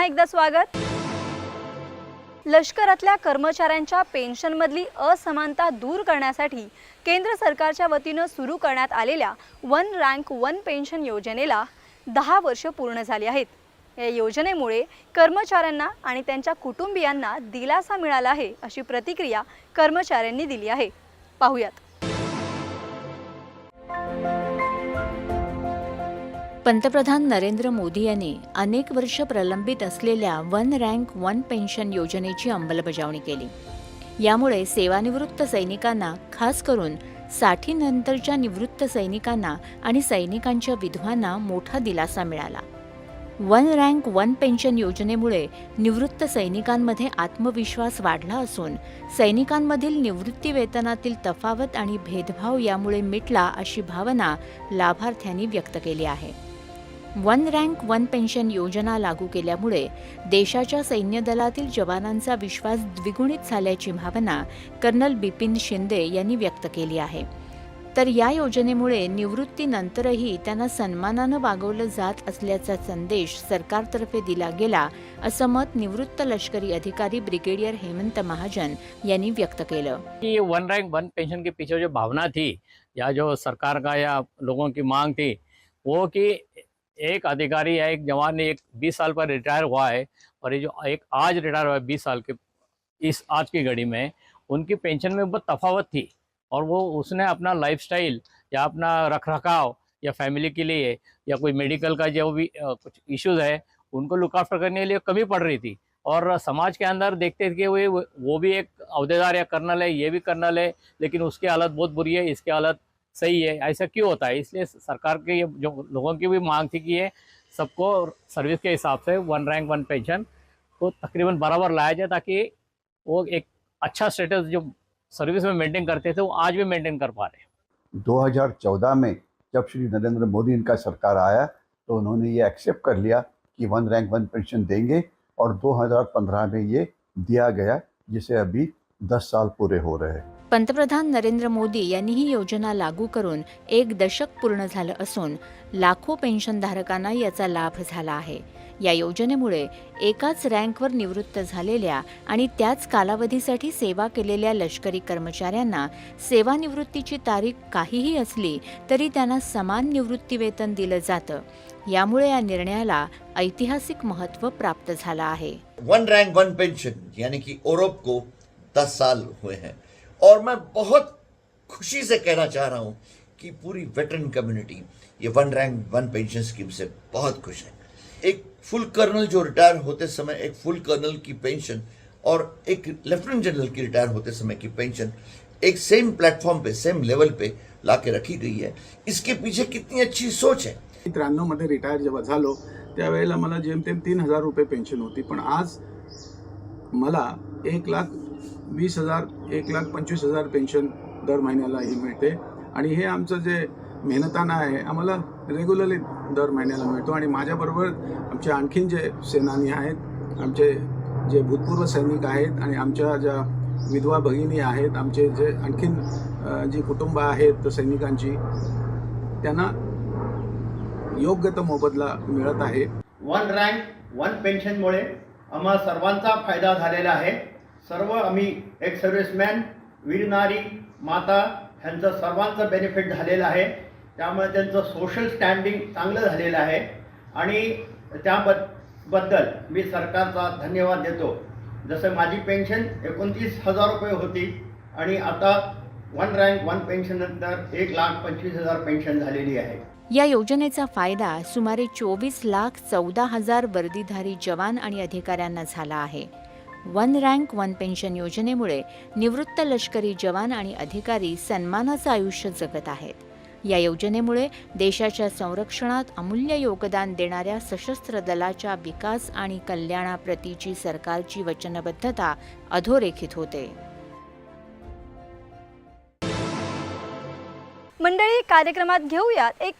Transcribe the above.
पुन्हा एकदा स्वागत. लष्करातल्या कर्मचाऱ्यांच्या पेन्शनमधली असमानता दूर करण्यासाठी केंद्र सरकारच्या वतीनं सुरू करण्यात आलेल्या वन रँक वन पेन्शन योजनेला दहा वर्ष पूर्ण झाली आहेत. या योजनेमुळे कर्मचाऱ्यांना आणि त्यांच्या कुटुंबियांना दिलासा मिळाला आहे अशी प्रतिक्रिया कर्मचाऱ्यांनी दिली आहे. पाहूयात. पंतप्रधान नरेंद्र मोदी यांनी अनेक वर्ष प्रलंबित असलेल्या वन रँक वन पेन्शन योजनेची अंमलबजावणी केली. यामुळे सेवानिवृत्त सैनिकांना खास करून साठी नंतरच्या निवृत्त सैनिकांना आणि सैनिकांच्या विधवांना मोठा दिलासा मिळाला. वन रँक वन पेन्शन योजनेमुळे निवृत्त सैनिकांमध्ये आत्मविश्वास वाढला असून सैनिकांमधील निवृत्ती वेतनातील तफावत आणि भेदभाव यामुळे मिटला अशी भावना लाभार्थ्यांनी व्यक्त केली आहे. वन रँक वन पेन्शन योजना लागू केल्यामुळे देशाच्या सैन्य दलातील जवानांचा विश्वास द्विगुणित झाल्याची भावना कर्नल बिपिन शिंदे यांनी व्यक्त केली आहे. तर या योजनेमुळे निवृत्तीनंतरही त्यांना सन्मानानं वागवलं जात असल्याचा संदेश सरकारतर्फे दिला गेला असं मत निवृत्त लष्करी अधिकारी ब्रिगेडियर हेमंत महाजन यांनी व्यक्त केलं. कि वन रैंक वन पेंशन के पीछे जो भावना थी या जो सरकार का या लोगों की मांग थी वो कि एक अधिकारी या एक जवान एक 20 साल पर रिटायर हुआ है और ये जो एक आज रिटायर हुआ है 20 साल के इस आज की घड़ी में उनकी पेंशन में बहुत तफावत थी और वो उसने अपना लाइफस्टाइल या अपना रख रखाव या फैमिली के लिए या कोई मेडिकल का जो भी अ, कुछ इश्यूज़ है उनको लुक करने के लिए कमी पड़ रही थी। और समाज के अंदर देखते थे कि वो वो भी एक अहदेदार या कर्नल है ये भी कर्नल है लेकिन उसकी हालत बहुत बुरी है इसकी हालत सही है, ऐसा क्यों होता है? इसलिए सरकार के ये जो लोगों की भी मांग थी कि ये सबको सर्विस के हिसाब से वन रैंक वन पेंशन को तकरीबन बराबर लाया जाए ताकि वो एक अच्छा स्टेटस जो सर्विस में मेंटेन करते थे, वो आज भी मेंटेन कर पा रहे हैं। 2014 में जब श्री नरेंद्र मोदी इनका सरकार आया तो उन्होंने ये एक्सेप्ट कर लिया कि वन रैंक वन पेंशन देंगे और 2015 में ये दिया गया, जिसे अभी 10 साल पूरे हो रहे हैं। पंतप्रधान नरेंद्र मोदी यांनी ही योजना लागू करून एक दशक पूर्ण झालं असून लाखो पेन्शनधारकांना याचा लाभ झाला आहे. या योजनेमुळे एकाच रँकवर निवृत्त झालेल्या आणि त्याच कालावधीसाठी सेवा केलेल्या लष्करी कर्मचाऱ्यांना सेवानिवृत्तीची तारीख काहीही असली तरी त्यांना समान निवृत्ती वेतन दिलं जातं. यामुळे या निर्णयाला ऐतिहासिक महत्त्व प्राप्त झालं आहे. वन रैंक वन पेंशन यानी कि ओरोप को दस साल हुए हैं। और मैं बहुत खुशी से कहना चाह रहा हूँ कि पूरी वेटरन कम्युनिटी ये one rank, one pension scheme से बहुत खुश है। एक फुल कर्नल जो रिटायर होते समय, एक फुल कर्नल की पेंशन और एक लेफ्टिनेंट जनरल की रिटायर होते समय की पेंशन एक सेम प्लेटफॉर्म पे सेम लेवल पे ला के रखी गई है। इसके पीछे कितनी अच्छी सोच है। त्र्याण्णवमध्ये रिटायर जेव्हा झालो त्यावेळेला मला जेमतेम तीन हज़ार रुपये पेन्शन होती, पण आज मला एक लाख वीस हजार एक लाख पंचवीस हजार पेन्शन दर महिन्याला ही मिळते. आणि हे आमचं जे मेहनताना आहे आम्हाला रेग्युलरली दर महिन्याला मिळतो. आणि माझ्याबरोबर आमचे आणखीन जे सेनानी आहेत आमचे जे भूतपूर्व सैनिक आहेत आणि आमच्या ज्या विधवा भगिनी आहेत आमचे जे आणखीन जी कुटुंब आहेत सैनिकांची त्यांना योग्य तो मोबदला मिळत आहे. वन रँक वन पेन्शनमुळे आम्हा सर्वांचा फायदा झालेला आहे. सर्व आम्ही एक सर्व्हिसमॅन वीर नारी माता ह्यांचं सर्वांचं बेनिफिट झालेलं आहे. त्यामुळे त्यांचं सोशल स्टँडिंग चांगलं झालेलं आहे. आणि त्याबबद्दल मी सरकारचा धन्यवाद देतो. जसं माझी पेन्शन एकोणतीस हजार रुपये होती आणि आता वन रँक वन पेन्शननंतर एक लाख पंचवीस हजार पेन्शन झालेली आहे. या योजनेचा फायदा सुमारे चोवीस लाख चौदा हजार वर्दीधारी जवान आणि अधिकाऱ्यांना झाला आहे. वन रँक वन पेन्शन योजनेमुळे निवृत्त लष्करी जवान आणि अधिकारी सन्मानाचं आयुष्य जगत आहेत. या योजनेमुळे देशाच्या संरक्षणात अमूल्य योगदान देणाऱ्या सशस्त्र दलाच्या विकास आणि कल्याणाप्रतीची सरकारची वचनबद्धता अधोरेखित होते. मंडळी कार्यक्रमात घेऊयात एक